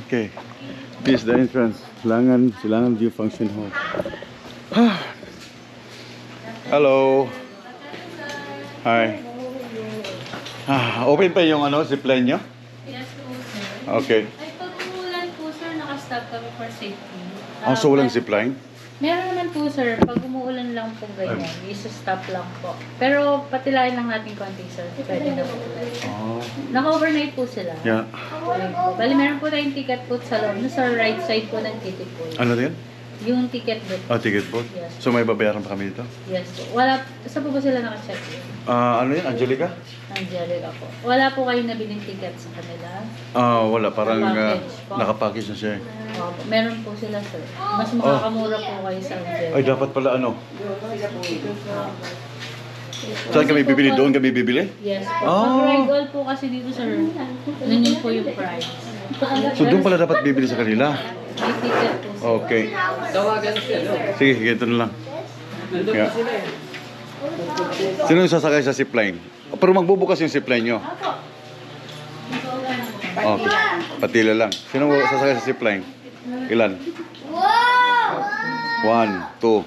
Okay. This is the entrance. Silangan, Silangan View Function Hall. Hello. Hi. Ah, open pa yung ano, zipline nyo? Yes po, sir. Okay. Ay, pag umulan po, sir, nakastop kami for safety. Oh, so walang zipline? Meron naman po, sir. Pag umuulan lang po ganyan, isa-stop lang po. Pero patilayan lang natin konti, sir. Pwede na po. Oh. Naka-overnight po sila. Yeah. Ayun po. Bali, meron po tayong ticket po sa loob. Sa right side po ng ticket po. Ano din? Yung ticket booth. Oh, ticket po? Yes. So may babayaran pa kami dito? Yes po. Wala, saan po ba sila naka-check? Ah, ano yun? Angelica? Angelica po. Wala po kayong nabiling ticket sa kanila. Ah, wala. Parang uh, Package po. nakapackage na siya. eh. Opo. Meron po sila, sir. Mas makakamura po kayo sa Angelica. Ay, dapat pala ano? Saan kami bibili? Doon kami bibili? Yes po. Ah. Pag ride all po kasi dito, sir, yun yun po yung price. So doon pala dapat bibili sa kanila. May ticket po, Okay. Sige, ganito na lang. Yeah. Sino yung sasakay sa zipline? Oh, Pero magbubukas yung zipline nyo. Okay. Patila lang. Sino sasakay sa zipline? Ilan? One, two.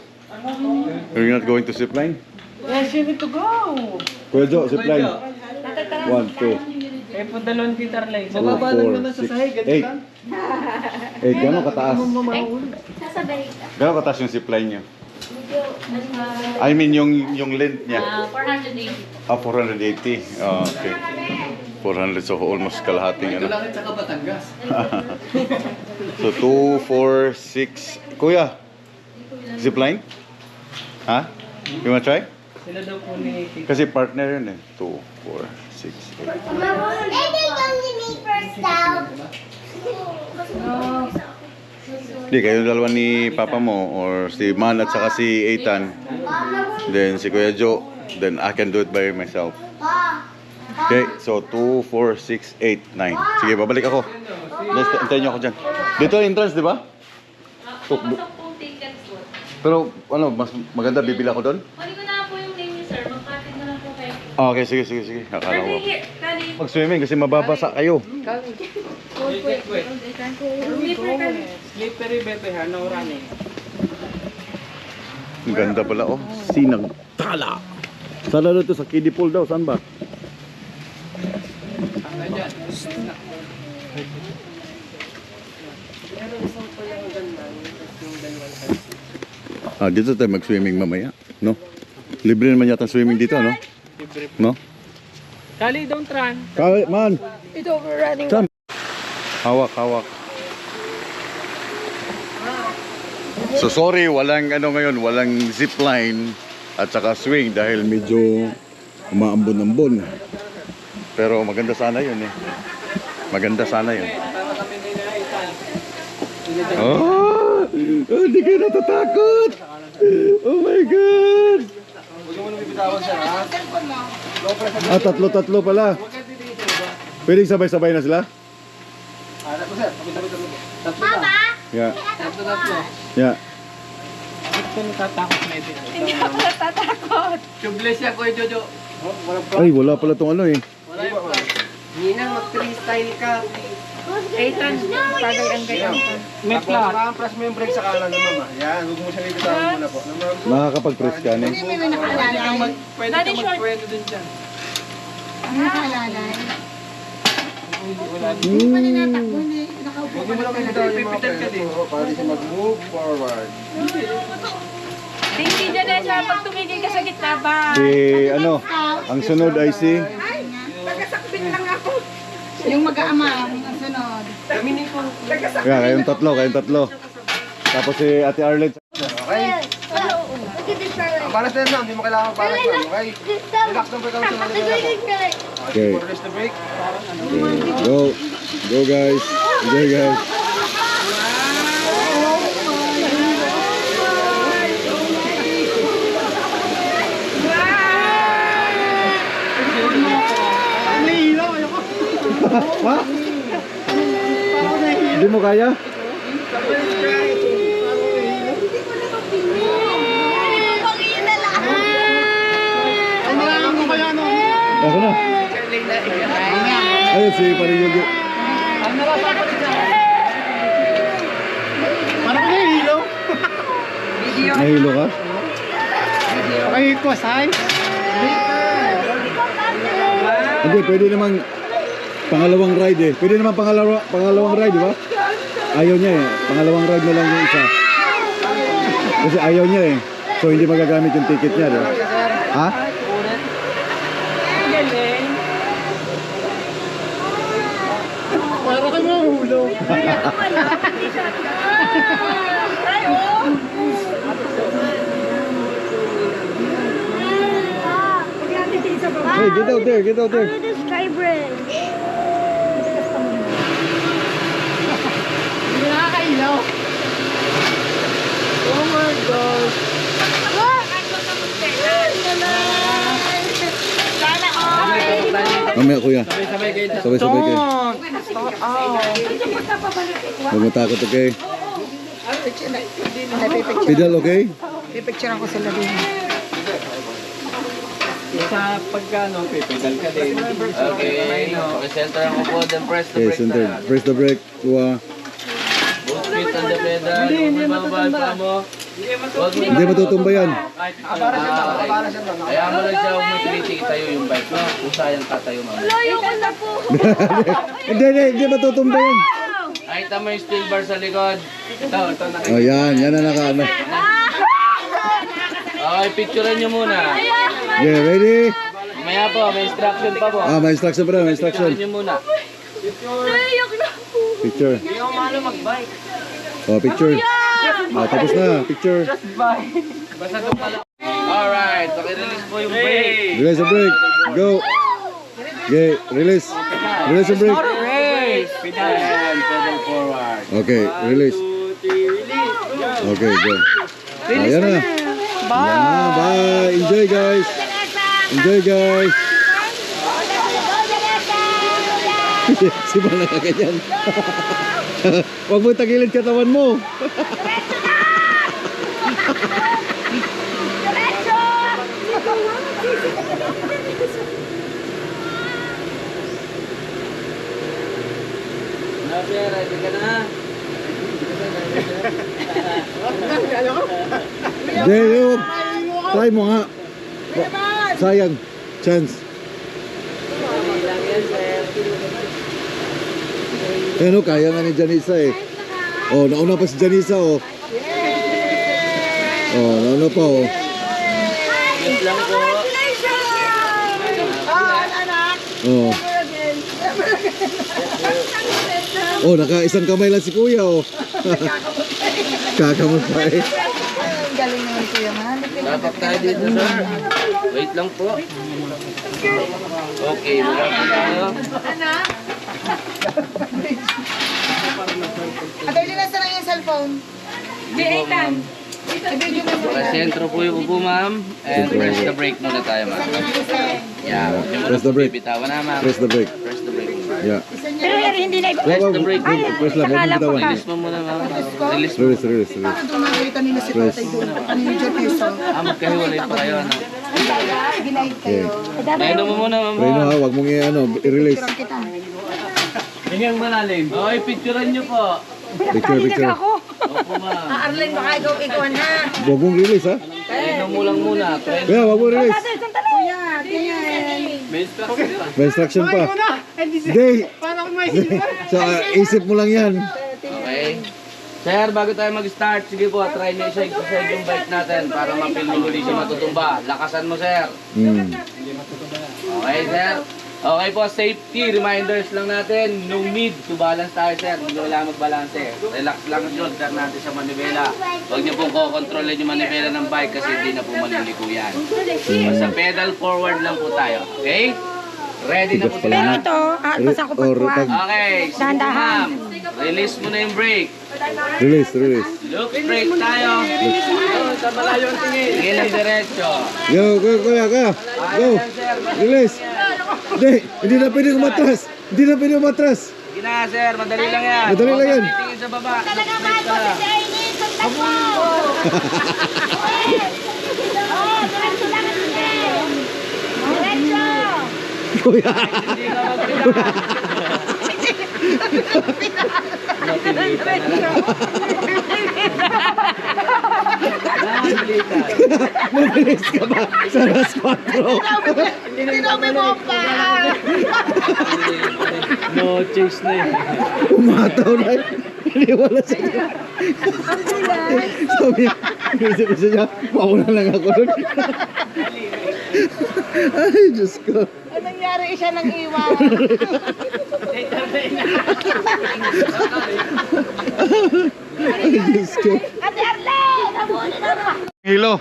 You're not going to zipline? Yes, you need to go. Kuya Jo, zipline. One, two, Eh, padalon kita Arlay. two, four, six, eight. Eight, gano'ng kataas? Sasabay ka. Gano'ng kataas yung zipline nyo? I mean, yung, yung length niya. Ah, 480 po. Ah, 480. Ah, okay. 400, so almost kalahating ano. Langit sa Batangas. So, 2, 4, 6. Kuya, zipline? Ha? You wanna try? Sila daw po ni Tito. Kasi partner yun eh. 2, 4, 6, 8. Hindi, kayo dalawa ni Papa mo or si Man at saka si Ethan. Then si Kuya Joe. Then I can do it by myself. Okay, so 2, 4, 6, 8, 9. Sige, babalik ako. Antayin niyo ako dyan. Dito entrance, di ba? Po. Pero ano, mas maganda bibili ako doon? Kunin ko na po yung name niyo, sir. Magpatid na lang po kayo. Ah, Okay, sige, sige, sige. Akala ko. Mag-swimming kasi mababasa kayo. Wait, wait. Kali. Slippery bebe ha, no running. Ang ganda pala, oh. Sinag tala. Saan na to? Sa kiddie pool daw. Saan ba? Ah, dito tayo mag-swimming mamaya. No? Libre naman yata swimming dito, no? No? Kali, don't run. Kaya, man! Ito, we're running. Hawak, hawak. So sorry, walang ano ngayon, walang zipline at saka swing dahil medyo umaambon-ambon. Pero maganda sana yun eh. Maganda sana yun. Oh! Hindi kayo natatakot! Oh my God! Ah, tatlo-tatlo pala. Ka? Pwedeng sabay-sabay na sila? Tapos sir. Tapos, tapos. Tatlo na. Yeah. Tatlo, tatlo. Yeah. Ito natatakot na ito. Hindi ako natatakot. Tubeless siya, Kuya Jojo. Oh, Ay, wala pala tong ano eh. Wala yung plan. Ninang mag-freestyle ka. Ethan, bagay ang ganyan. May plan. ma-press mo yung brake sa kanan ng mama. Yan, huwag mo siya bibitawan muna po. Makakapag-press ka na eh. Pwede kang mag, pwede kang magpwede din dyan. Hindi, lang bibitawan yung mga Pipitan ka din. Oo, Para di siya mag-move forward. Hindi dyan na siya pag tumigil ka sa gitna ba? Si ano, ang sunod ay si... Yung mag-aama, ang sunod. Yeah, kayong tatlo, kayong tatlo. Tapos si Ate Arlette. Okay? Para sa lang, hindi mo kailangan para sa okay? Relax lang po ikaw sa mga Okay. Okay. Go. Go guys. Enjoy guys. Ha? Hindi mo kaya? Ako na. Ayun, si Paring Yogi. Parang nahihilo. Nahilo ka? Okay, kusay. Hindi, pwede namang pangalawang ride eh. Pwede naman pangalawa, pangalawang ride, di ba? Ayaw niya eh. Pangalawang ride na lang yung isa. Kasi ayaw niya eh. So hindi magagamit yung ticket niya, di ba? Ha? Parang kayo mahulog. Hey, get out there, get out there. the Sky Bridge. Nakakailaw. Oh my gosh. Mamaya kuya. Sabay-sabay kayo. Sabay-sabay kayo. Huwag matakot, okay? Pedal, okay? Pipicturean ko sila din. Sa pagkano, pipedal ka din. Okay, pakicenter ako po, then press the Okay, brake center. na. Press the brake. Kuha. Both feet on the pedal, hindi mababal pa mo. Mo Hindi matutumba yan. kahit ah, okay. Kaya mo lang siya, huwag mo itayo yung bike mo. Kung sayang tatayo mamaya. Layo ko na po. Hindi, hindi, hindi matutumba yan. Kahit mo yung steel bar sa likod. Ito, ito na. Oh, yan. Yan na naka, ano. Okay, picturean nyo muna. Okay, ready? Mamaya po, may instruction pa po. Ah, may instruction pa na, may instruction. Picturean nyo muna. Layo ko na po. Picture. Oh, picture. Ah, tapos na. Picture. Basta doon pala. Alright, pakirelease po yung brake. Release the brake. Go. Okay, release. Release. Brake! And pedal forward. Okay, release. Okay, go. Ayan na. Bye. Bye. Enjoy, guys. Enjoy, guys. si Bala ka ganyan. Huwag mo tagilid katawan mo. Yun. Try mo nga. Sayang. Chance. Eh, no, kaya nga ni Janisa eh. Oh, nauna pa si Janisa oh. Oh, pa oh. Yun lang po. Oh. Oh, naka isang kamay lang si Kuya oh. Kakamot pa eh. Galing naman kuya man. Dapat tayo dito, sir. Wait lang po. Okay, wala po tayo. Atay nila sa yung cellphone. Hindi po, ma'am. Sentro po yung upo, ma'am. And press the brake muna tayo, ma'am. Yeah, muna Press the brake. bibitawan na, ma'am. Press the brake. Press the brake. Yeah. Pero hindi na Press the brake. Press lang, huwag mo bitawan. Release mo muna, ma'am. Release mo. Release, release, release. Doon nakita nila si tatay doon. Kanina dyan piso. Ah, magkahiwalay pa kayo, ano? Okay. Nainom mo muna, ma'am. Reno ha, huwag mong i-ano, i-release. Hingang malalim. Okay, picturean niyo po. Picture, picture. Opo, ma'am. Arlen, baka ikaw ikaw na. Huwag mong release ha. Nainom mo lang muna. Kaya, huwag mong release. Kuya, ganyan. May instruction pa. May instruction pa. Hindi. Parang may So, ah, isip mo lang yan. Okay. Sir, bago tayo mag-start, sige po, try niyo siya exercise yung bike natin para mapil mo huli siya matutumba. Lakasan mo, sir. Hmm. Okay, sir. Okay po, safety reminders lang natin. No need to balance tayo, sir. Hindi wala magbalance. Relax lang shoulder natin sa manibela. Huwag niyo pong kokontrolin yung manibela ng bike kasi hindi na po maliliko yan. Basta pedal forward lang po tayo. Okay? Ready na po sila? na. Ito, ah, basta ko Or, pagkuha. pag, Okay, ma'am. Release mo na yung brake. release, release. Look straight tayo. Sa malayo tingin. Sige lang diretso. Go, go, kuya, ka. Go. Release. Deh, hindi na pwede matras. Hindi na pwede matras. Hindi na, sir. Madali lang yan. Madali lang yan. Tingin sa baba. Talaga Kuya. Mabilis ka ba? Sa last 4. No chase na yun. Umataw na. Hindi wala siya. Sabi, isip isa niya, mauna lang ako doon. Ay, Diyos ko. Anong nangyari siya nang iwan? Ay, Diyos ko. Ate Arlene! Hilo.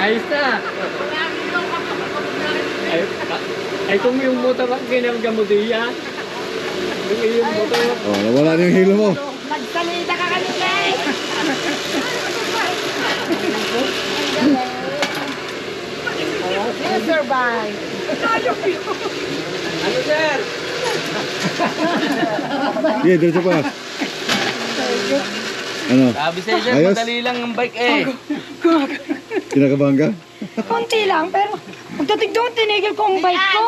Ayos na. Ay, ay kung yung motor ang kinarga mo diyan. Yung iyong motor. Oh, nawala na yung hilo mo. Nagsalita ka kanina eh! You survive. Ano sir? Sige, diretso pa. Ano? Sabi sa'yo sir, Ayos. madali lang ang bike eh. Kinakabahan ka? Konti lang, pero pagdating doon, tinigil ko ang bike ko.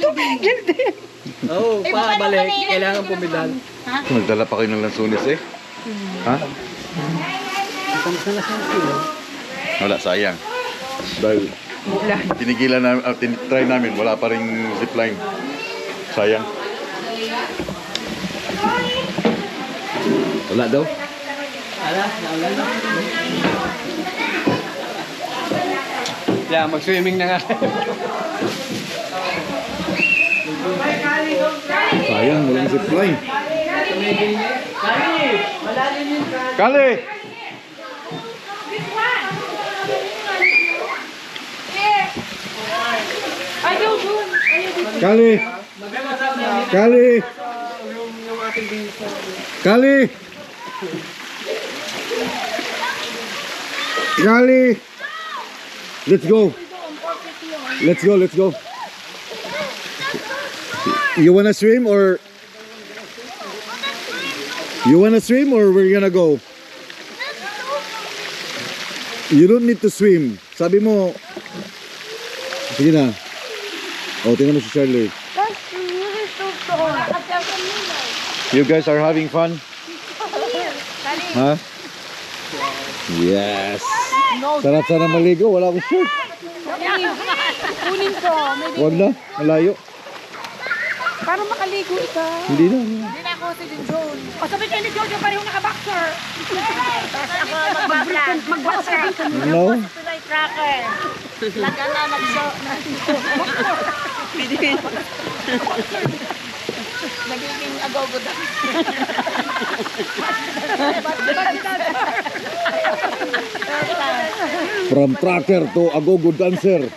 Tumigil din. Oo, oh, pabalik. Kailangan pumidal. Nagdala pa kayo ng lansunis eh. Ha? Wala, sayang. Dahil tinigilan namin, uh, try namin, wala pa rin zipline. Sayang. Wala daw? Yeah, mag-swimming na nga. Sayang, walang zipline. Kali! Kali! Kali! Kali! Kali! Let's go! Let's go, let's go. You wanna swim or you wanna swim or we're gonna go? You don't need to swim. Sabi mo, sige na. O, tingnan mo si Charlie. You guys are having fun? Ha? Yes. Sarap sana maligo. Wala akong shirt. Kunin ko. Huwag na. Malayo. Para makaligo ka. Hindi na. Hindi na ako si Junjun. O sabi kayo ni Jojo, pareho naka-boxer. Tapos ako mag-vlog. Mag-boxer. No? Tunay tracker. Laga na nagso. Nagiging agogo daw. From tracker to agogo dancer.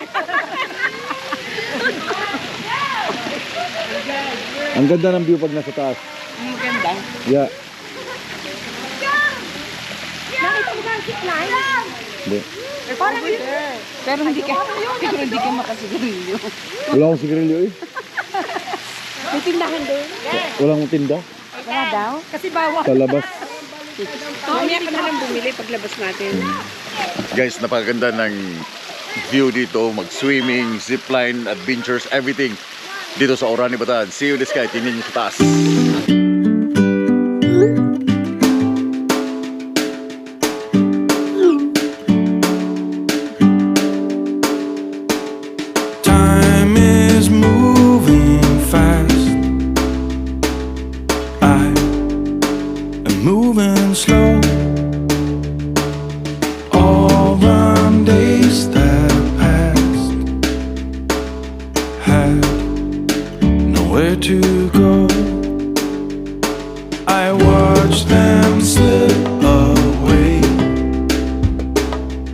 Ang ganda ng view pag nasa taas. Ang ganda. Yeah. Nakita mo ang zipline? Hindi. Parang Pero hindi ka, pero hindi ka makasigarilyo. Wala akong sigarilyo eh. May tindahan doon. Wala akong tinda. Wala daw? Kasi bawal. Sa labas. Mamaya ka na lang bumili paglabas natin. Guys, napakaganda ng view dito. Mag-swimming, zipline, adventures, everything. Dito sa Orani, Bataan. See you in the sky. Tingnan nyo sa taas.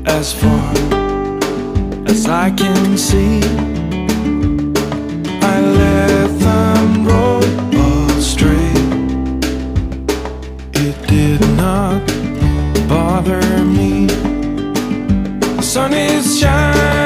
As far as I can see. I let them roll astray. It did not bother me. The sun is shining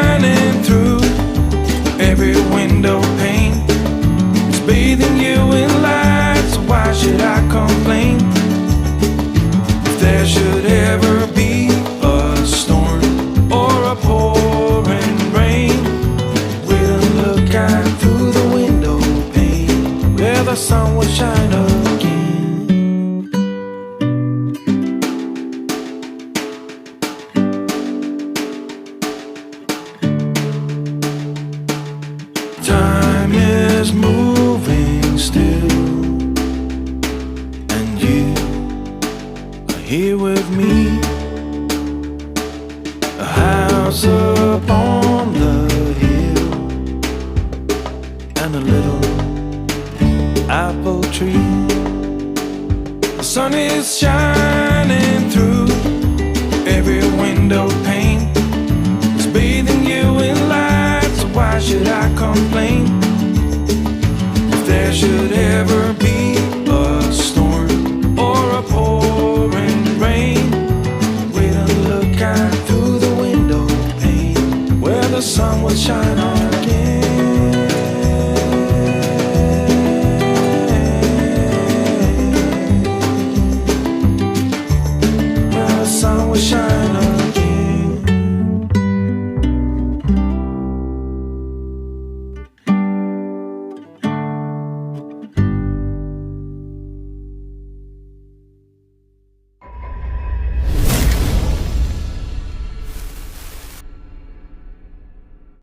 sun is shining through every window pane. It's bathing you in light, so why should I complain? If there should ever be a storm or a pouring rain, wait and look out through the window pane where the sun will shine again.